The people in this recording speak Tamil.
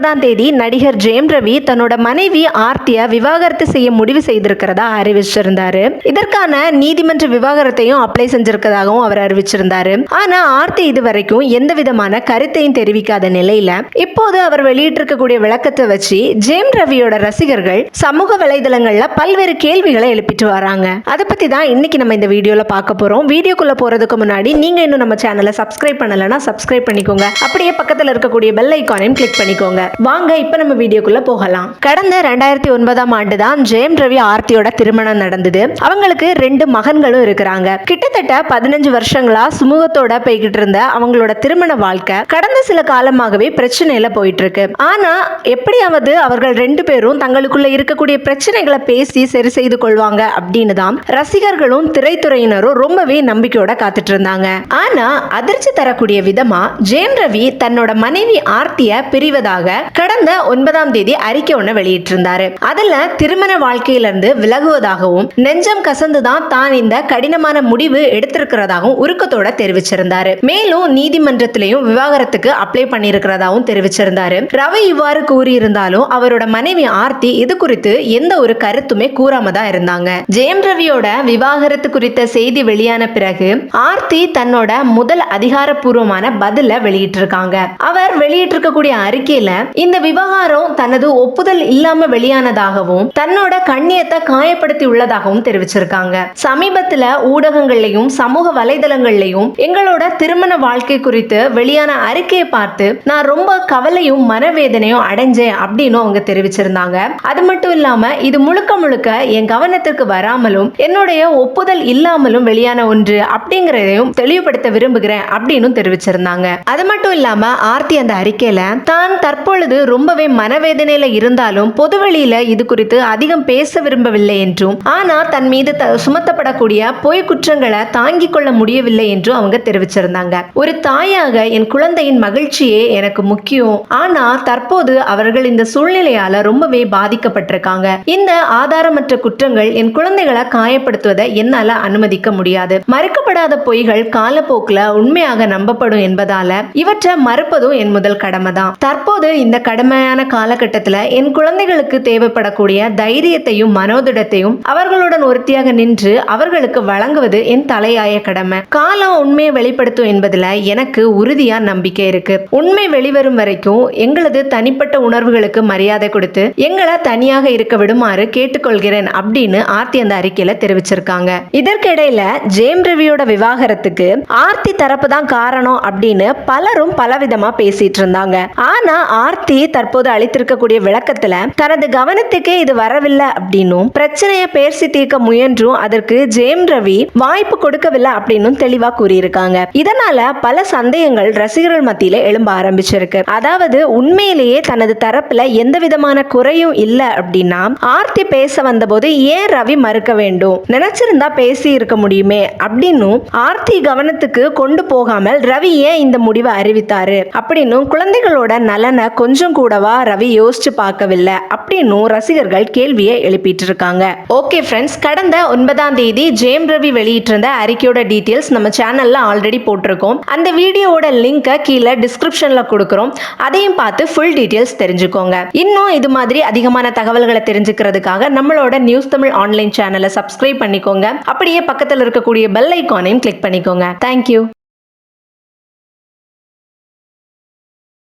ஒன்பதாம் தேதி நடிகர் ஜெயம் ரவி தன்னோட மனைவி ஆர்த்தியை விவாகரத்து செய்ய முடிவு செய்திருக்கிறதா அறிவிச்சிருந்தாரு. இதற்கான நீதிமன்ற விவாகரத்தையும் அப்ளை செஞ்சிருக்கதாகவும் அவர் அறிவிச்சிருந்தாரு. ஆனா ஆர்த்தி இது வரைக்கும் எந்த விதமான கருத்தையும் தெரிவிக்காத நிலையில இப்போது அவர் வெளியிட்டிருக்கக்கூடிய விளக்கத்தை வச்சு ஜெயம் ரவியோட ரசிகர்கள் சமூக வலைதளங்கள்ல பல்வேறு கேள்விகளை எழுப்பிட்டு வராங்க. அதை பத்தி தான் இன்னைக்கு நம்ம இந்த வீடியோல பார்க்க போறோம். வீடியோக்குள்ள போறதுக்கு முன்னாடி நீங்க இன்னும் நம்ம சேனலை சப்ஸ்கிரைப் பண்ணலைன்னா சப்ஸ்கிரைப் பண்ணிக்கோங்க. அப்படியே பக்கத்தில் இருக்கக்கூடிய பெல் ஐக்கானையும் கிளிக் பண்ணிக்கோங்க. வாங்க இப்ப நம்ம வீடியோக்குள்ள போகலாம். கடந்த ரெண்டாயிரத்தி ஒன்பதாம் ஆண்டு தான் ஜெயம் ரவி ஆர்த்தியோட திருமணம் நடந்தது. அவங்களுக்கு ரெண்டு மகன்களும் இருக்கிறாங்க. கிட்டத்தட்ட பதினஞ்சு வருஷங்களா சுமூகத்தோட போய்கிட்டு இருந்த அவங்களோட திருமண வாழ்க்கை கடந்த சில காலமாகவே பிரச்சனையில போயிட்டு இருக்கு ஆனா எப்படியாவது அவர்கள் ரெண்டு பேரும் தங்களுக்குள்ள இருக்கக்கூடிய பிரச்சனைகளை பேசி சரி செய்து கொள்வாங்க அப்படின்னு தான் ரசிகர்களும் திரைத்துறையினரும் ரொம்பவே நம்பிக்கையோட காத்துட்டு இருந்தாங்க. ஆனா அதிர்ச்சி தரக்கூடிய விதமா ஜெயம் ரவி தன்னோட மனைவி ஆர்த்திய பிரிவதாக கடந்த ஒன்பதாம் தேதி அறிக்கை ஒன்று வெளியிட்டிருந்தாரு. அதுல திருமண வாழ்க்கையிலிருந்து விலகுவதாகவும் நெஞ்சம் கசந்துதான் தான் இந்த கடினமான முடிவு எடுத்திருக்கிறதாகவும் உருக்கத்தோட தெரிவிச்சிருந்தாரு. மேலும் நீதிமன்றத்திலையும் விவாகரத்துக்கு அப்ளை பண்ணியிருக்கிறதாகவும் தெரிவிச்சிருந்தாரு. ரவி இவ்வாறு கூறியிருந்தாலும் அவரோட மனைவி ஆர்த்தி இது குறித்து எந்த ஒரு கருத்துமே கூறாம தான் இருந்தாங்க. ஜெயம் ரவியோட விவாகரத்து குறித்த செய்தி வெளியான பிறகு ஆர்த்தி தன்னோட முதல் அதிகாரப்பூர்வமான பதில வெளியிட்டிருக்காங்க. அவர் வெளியிட்டிருக்கக்கூடிய அறிக்கையில இந்த விவகாரம் தனது ஒப்புதல் இல்லாம வெளியானதாகவும் தன்னோட கண்ணியத்தை காயப்படுத்தி உள்ளதாகவும் தெரிவிச்சிருக்காங்க. சமீபத்துல ஊடகங்கள்லயும் சமூக வலைதளங்கள்லயும் எங்களோட திருமண வாழ்க்கை குறித்து வெளியான அறிக்கையை பார்த்து நான் ரொம்ப கவலையும் மனவேதனையும் அடைஞ்சேன் அப்படின்னு அவங்க தெரிவிச்சிருந்தாங்க. அது மட்டும் இல்லாம இது முழுக்க முழுக்க என் கவனத்திற்கு வராமலும் என்னுடைய ஒப்புதல் இல்லாமலும் வெளியான ஒன்று அப்படிங்கறதையும் தெளிவுபடுத்த விரும்புகிறேன் அப்படின்னு தெரிவிச்சிருந்தாங்க. அது மட்டும் இல்லாம ஆர்த்தி அந்த அறிக்கையில தான் தற்போது அப்பொழுது ரொம்பவே மனவேதனையில இருந்தாலும் பொதுவெளியில இது குறித்து அதிகம் பேச விரும்பவில்லை என்றும் ஆனா தன் மீது சுமத்தப்படக்கூடிய பொய் குற்றங்களை தாங்கிக் கொள்ள முடியவில்லை என்றும் அவங்க தெரிவிச்சிருந்தாங்க. ஒரு தாயாக என் குழந்தையின் மகிழ்ச்சியே எனக்கு முக்கியம். ஆனா தற்போது அவர்கள் இந்த சூழ்நிலையால ரொம்பவே பாதிக்கப்பட்டிருக்காங்க. இந்த ஆதாரமற்ற குற்றங்கள் என் குழந்தைகளை காயப்படுத்துவதை என்னால அனுமதிக்க முடியாது. மறுக்கப்படாத பொய்கள் காலப்போக்குல உண்மையாக நம்பப்படும் என்பதால இவற்றை மறுப்பதும் என் முதல் கடமை தான் தற்போது இந்த கடுமையான காலகட்டத்தில் என் குழந்தைகளுக்கு தேவைப்படக்கூடிய தைரியத்தையும் மனோதிடத்தையும் அவர்களுடன் ஒருத்தியாக நின்று அவர்களுக்கு வழங்குவது என் தலையாய கடமை. காலம் உண்மையை வெளிப்படுத்தும் என்பதுல எனக்கு உறுதியா நம்பிக்கை இருக்கு. உண்மை வெளிவரும் வரைக்கும் எங்களது தனிப்பட்ட உணர்வுகளுக்கு மரியாதை கொடுத்து எங்களை தனியாக இருக்க விடுமாறு கேட்டுக்கொள்கிறேன் அப்படின்னு ஆர்த்தி அந்த அறிக்கையில தெரிவிச்சிருக்காங்க. இதற்கிடையில ஜேம் ரவியோட விவாகரத்துக்கு ஆர்த்தி தரப்பு தான் காரணம் அப்படின்னு பலரும் பலவிதமா பேசிட்டு இருந்தாங்க. ஆனா ஆர்த்தி தற்போது அளித்திருக்கக்கூடிய விளக்கத்துல தனது கவனத்துக்கே இது வரவில்லை அப்படின்னும் பிரச்சனையை பேசி தீர்க்க முயன்றும் அதற்கு ஜேம் ரவி வாய்ப்பு கொடுக்கவில்லை அப்படின்னும் தெளிவா கூறியிருக்காங்க. இதனால பல சந்தேகங்கள் ரசிகர்கள் மத்தியில எழும்ப ஆரம்பிச்சிருக்கு. அதாவது உண்மையிலேயே தனது தரப்புல எந்த விதமான குறையும் இல்லை அப்படின்னா ஆர்த்தி பேச வந்தபோது ஏன் ரவி மறுக்க வேண்டும்? நினைச்சிருந்தா பேசி இருக்க முடியுமே அப்படின்னும் ஆர்த்தி கவனத்துக்கு கொண்டு போகாமல் ரவி ஏன் இந்த முடிவை அறிவித்தாரு? அப்படின்னும் குழந்தைகளோட நலனை கொஞ்சம் கூடவா ரவி யோசிச்சு பார்க்கவில்லை. அப்படின்னும் ரசிகர்கள் கேள்வியை எழுப்பிட்டு இருக்காங்க ஓகே ஃப்ரெண்ட்ஸ் கடந்த ஒன்பதாம் தேதி ஜேம் ரவி வெளியிட்டிருந்த அறிக்கையோட டீட்டெயில்ஸ் நம்ம சேனல்ல ஆல்ரெடி போட்டிருக்கோம். அந்த வீடியோவோட லிங்கை கீழே டிஸ்கிரிப்ஷன்ல கொடுக்குறோம். அதையும் பார்த்து ஃபுல் டீட்டெயில்ஸ் தெரிஞ்சுக்கோங்க. இன்னும் இது மாதிரி அதிகமான தகவல்களை தெரிஞ்சுக்கிறதுக்காக நம்மளோட நியூஸ் தமிழ் ஆன்லைன் சேனலை சப்ஸ்கிரைப் பண்ணிக்கோங்க. அப்படியே பக்கத்தில் இருக்கக்கூடிய பெல் ஐக்கானையும் கிளிக் பண்ணிக்கோங்க. தேங்க்யூ